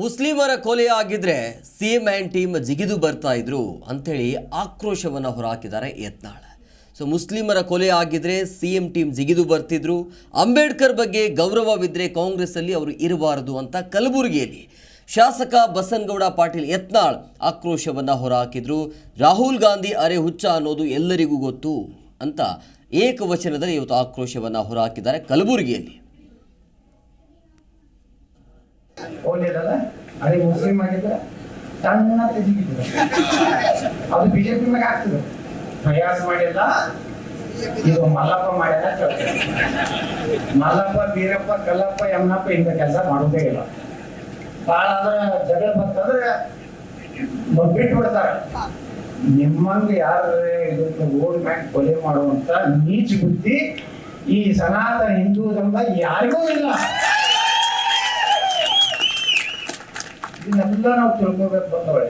ಮುಸ್ಲಿಮರ ಕೊಲೆ ಆಗಿದ್ರೆ ಸಿಎಂ ಆ್ಯಂಡ್ ಟೀಮ್ ಜಿಗಿದು ಬರ್ತಾ ಇದ್ರು ಅಂಥೇಳಿ ಆಕ್ರೋಶವನ್ನು ಹೊರಹಾಕಿದ್ದಾರೆ ಯತ್ನಾಳ್. ಸೊ ಮುಸ್ಲಿಮರ ಕೊಲೆ ಆಗಿದ್ರೆ ಸಿ ಎಂ ಟೀಮ್ ಜಿಗಿದು ಬರ್ತಿದ್ರು. ಅಂಬೇಡ್ಕರ್ ಬಗ್ಗೆ ಗೌರವವಿದ್ರೆ ಕಾಂಗ್ರೆಸ್ಸಲ್ಲಿ ಅವರು ಇರಬಾರದು ಅಂತ ಕಲಬುರಗಿಯಲ್ಲಿ ಶಾಸಕ ಬಸನಗೌಡ ಪಾಟೀಲ್ ಯತ್ನಾಳ್ ಆಕ್ರೋಶವನ್ನು ಹೊರಹಾಕಿದ್ರು ರಾಹುಲ್ ಗಾಂಧಿ ಅರೆ ಹುಚ್ಚ ಅನ್ನೋದು ಎಲ್ಲರಿಗೂ ಗೊತ್ತು ಅಂತ ಏಕವಚನದಲ್ಲಿ ಇವತ್ತು ಆಕ್ರೋಶವನ್ನು ಹೊರಹಾಕಿದ್ದಾರೆ ಕಲಬುರಗಿಯಲ್ಲಿ. ಒಳ್ಳೇದಲ್ಲ ಅದೇ ಮುಸ್ಲಿಂ ಮಾಡಿದ್ರೆ ತಣ್ಣ ತೆಗಿತಿದ್ರು. ಅದು ಬಿಜೆಪಿ ಮ್ಯಾಗ ಆಗ್ತದೆ. ಪ್ರಯಾಸ ಮಾಡಿಲ್ಲ. ಇದು ಮಲ್ಲಪ್ಪ ಹೇಳ್ತಾರೆ. ಮಲ್ಲಪ್ಪ ಬೀರಪ್ಪ ಕಲ್ಲಪ್ಪ, ಯಮನಪ್ಪ ಇಂಥ ಕೆಲಸ ಮಾಡೋದೇ ಇಲ್ಲ. ಭಾಳ ಅಂದ್ರೆ ಜಗಳ ಬರ್ತಂದ್ರೆ ಬಿಟ್ಟು ಬಿಡ್ತಾರೆ. ನಿಮ್ಮಂಗೆ ಯಾರು ಇದಕ್ಕೆ ರೋಡ್ ಮ್ಯಾಕ್ ಕೊಲೆ ಮಾಡುವಂತ ನೀಚ ಬುದ್ಧಿ ಈ ಸನಾತನ ಹಿಂದೂ ಯಾರಿಗೂ ಇಲ್ಲ. ನಾವು ತಿಳ್ಕೊಬೇಕು ಬಂದವಳೆ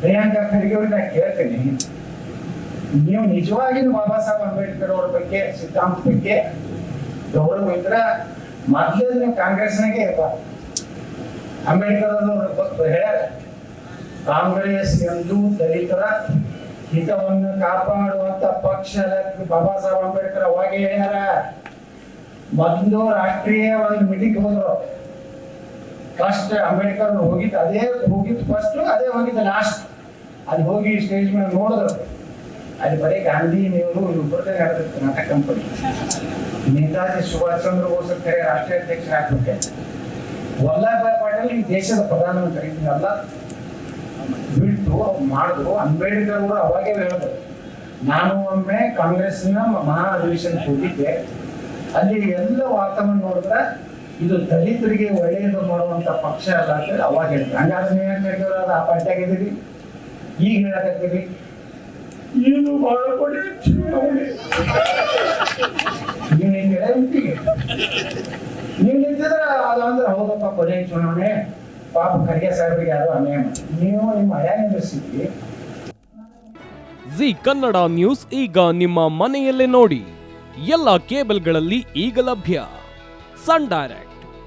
ಪ್ರಿಯಾಂಕಾ ಖರ್ಗೆ ಅವ್ರಿಗೆ ನಾನು ಕೇಳ್ತೀನಿ. ನೀವು ನಿಜವಾಗಿಯೂ ಬಾಬಾ ಸಾಹೇಬ್ ಅಂಬೇಡ್ಕರ್ ಅವ್ರ ಬಗ್ಗೆ ಸಿದ್ಧಾಂತ ಬಗ್ಗೆ ಗೌರವ ಇದ್ರ ಮೊದ್ಲೇ ನೀವು ಕಾಂಗ್ರೆಸ್ನಾಗೆ ಅಂಬೇಡ್ಕರ್ ಅವ್ರ ಹೇಳ್ಯಾರ ಕಾಂಗ್ರೆಸ್ ಎಂದು ದಲಿತರ ಹಿತವನ್ನು ಕಾಪಾಡುವಂತ ಪಕ್ಷ. ಬಾಬಾ ಸಾಹೇಬ್ ಅಂಬೇಡ್ಕರ್ ಅವಾಗೇ ಹೇಳ್ಯಾರ ಮೊದ್ಲು ರಾಷ್ಟ್ರೀಯ ಒಂದು ಮೀಟಿಂಗ್ ಹೋದ್ರು. ಫಸ್ಟ್ ಅಂಬೇಡ್ಕರ್ ಹೋಗಿದ್ದು, ಅದೇ ಹೋಗಿದ್ದು ಫಸ್ಟ್ ಅದೇ ಹೋಗಿದ್ದ ಲಾಸ್ಟ್ ಅಲ್ಲಿ ಹೋಗಿ ಸ್ಟೇಜ್ ಮೇಲೆ ನೋಡಿದ್ರು. ಅಲ್ಲಿ ಬರೀ ಗಾಂಧಿ ನೆಹರು ಇಬ್ಬರದೇ ನಡೆದಿತ್ತು ನಾಟಕ ಕಂಪನಿ. ನೇತಾಜಿ ಸುಭಾಷ್ ಚಂದ್ರ ಬೋಸ್ ಕರೆ ರಾಷ್ಟ್ರೀಯ ಅಧ್ಯಕ್ಷ ಆಗ್ಬೇಕು ವಲ್ಲಭಾಯ್ ಪಾಟೀಲ್ ಈ ದೇಶದ ಪ್ರಧಾನಮಂತ್ರಿ. ಅಲ್ಲ ಬಿಟ್ಟು ಮಾಡಿದ್ರು. ಅಂಬೇಡ್ಕರ್ ಅವರು ಅವಾಗೇ ಹೇಳಿದ್ರು. ನಾನು ಒಮ್ಮೆ ಕಾಂಗ್ರೆಸ್ನ ಮಹಾ ಅಧಿವೇಶನ ಹೋಗಿದ್ದೆ. ಅಲ್ಲಿ ಎಲ್ಲ ವಾತಾವರಣ ನೋಡಿದ್ರೆ ಇದು ದಲಿತರಿಗೆ ಒಳ್ಳೆಯದು ಮಾಡುವಂತ ಪಕ್ಷ ಅಲ್ಲ ಅಂತ ಅವಾಗ ಹೇಳ್ತಾರೆ. ಹಂಗಾದ್ರೆ ನೀವು ಏನ್ ಹೇಳಿದ್ರು ಅದು ಆ ಪಾರ್ಟಿಯಾಗಿದ್ದೀರಿ ಈಗ ಹೇಳಕತ್ತೀರಿ. ಏನು ಬಹಳ ಕೊಡಿ ಚುನಾವಣೆ ನೀವು ನಿಂತಿದ್ರೆ ಅದು ಅಂದ್ರೆ ಹೌದಪ್ಪ ಕೊನೆ ಚುನಾವಣೆ. ಪಾಪ ಖರ್ಗೆ ಸಾಹೇಬ್ರಿಗೆ ಯಾರು ಅನ್ಯಾಯ ನೀವು ನಿಮ್ಮ ಹಳೆ ನಿಲ್ಲಿಸಿದ್ರಿ ಜಿ ಕನ್ನಡ ನ್ಯೂಸ್ ಈಗ ನಿಮ್ಮ ಮನೆಯಲ್ಲೇ ನೋಡಿ. ಎಲ್ಲ ಕೇಬಲ್ಗಳಲ್ಲಿ ಈಗ ಲಭ್ಯ. Sun Direct.